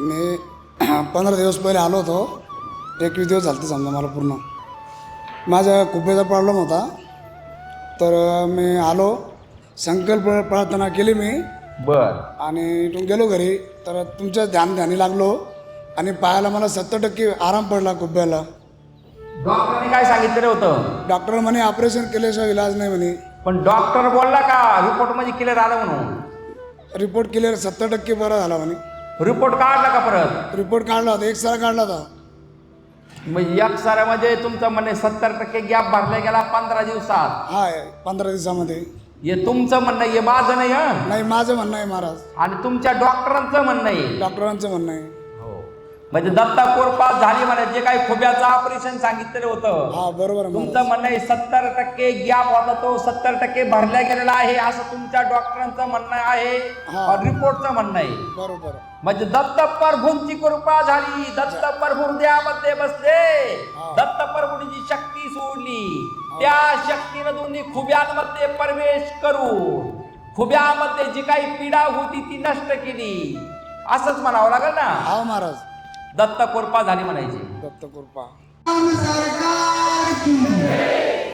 मी पंधरा दिवस पहिले आलो होतो. एकवीस दिवस झाले समजा मला पूर्ण. माझा कुपेचा प्रॉब्लेम होता. तर मी आलो. संकल्प प्रार्थना केली मी. बर. आणि इथून गेलो घरी. तर तुमच्या ध्यान ध्यानी लागलो. आणि पायाला मला सत्तर टक्के आराम पडला कुब्याला डॉक्टरने काय सांगितलेलं होतं? डॉक्टर म्हणे ऑपरेशन केल्याशिवाय इलाज नाही म्हणे. पण डॉक्टर बोलला का? रिपोर्टमध्ये क्लिअर आलं म्हणून. रिपोर्ट क्लिअर सत्तर टक्के बरा झाला म्हणे. रिपोर्ट काढला का परत? रिपोर्ट काढला होता एक सारा काढला होता. मग एक साऱ्यामध्ये तुमचं म्हणणे सत्तर टक्के गॅप भरला गेला पंधरा दिवसात. हा पंधरा दिवसामध्ये. हे तुमचं म्हणणं आहे, हे माझं नाही हं? नाही माझं म्हणणं आहे महाराज. आणि तुमच्या डॉक्टरांचं म्हणणं आहे. डॉक्टरांचं म्हणणं आहे. म्हणजे दत्ता कोरपास झाली म्हणे जे काही खुब्याचं ऑपरेशन सांगितलेलं होतं. हा बरोबर आहे महाराज. तुमचं म्हणणं आहे सत्तर टक्के गॅप होता तो सत्तर टक्के भरला गेलेला आहे असं तुमच्या डॉक्टरांचं म्हणणं आहे हा. रिपोर्टचं म्हणणं आहे. बरोबर. म्हणजे दत्त प्रभूंची कृपा झाली दत्त प्रभू हृदयामध्ये बसले. हा. दत्त प्रभूंची शक्ती सोडली. त्या शक्तीनं दोन्ही खुब्यांमध्ये प्रवेश करून खुब्यामध्ये जी काही पीडा होती ती नष्ट केली. असंच म्हणावं लागेल ना? हा महाराज. दत्त कृपा झाली म्हणायची. दत्त कृपा सरकार की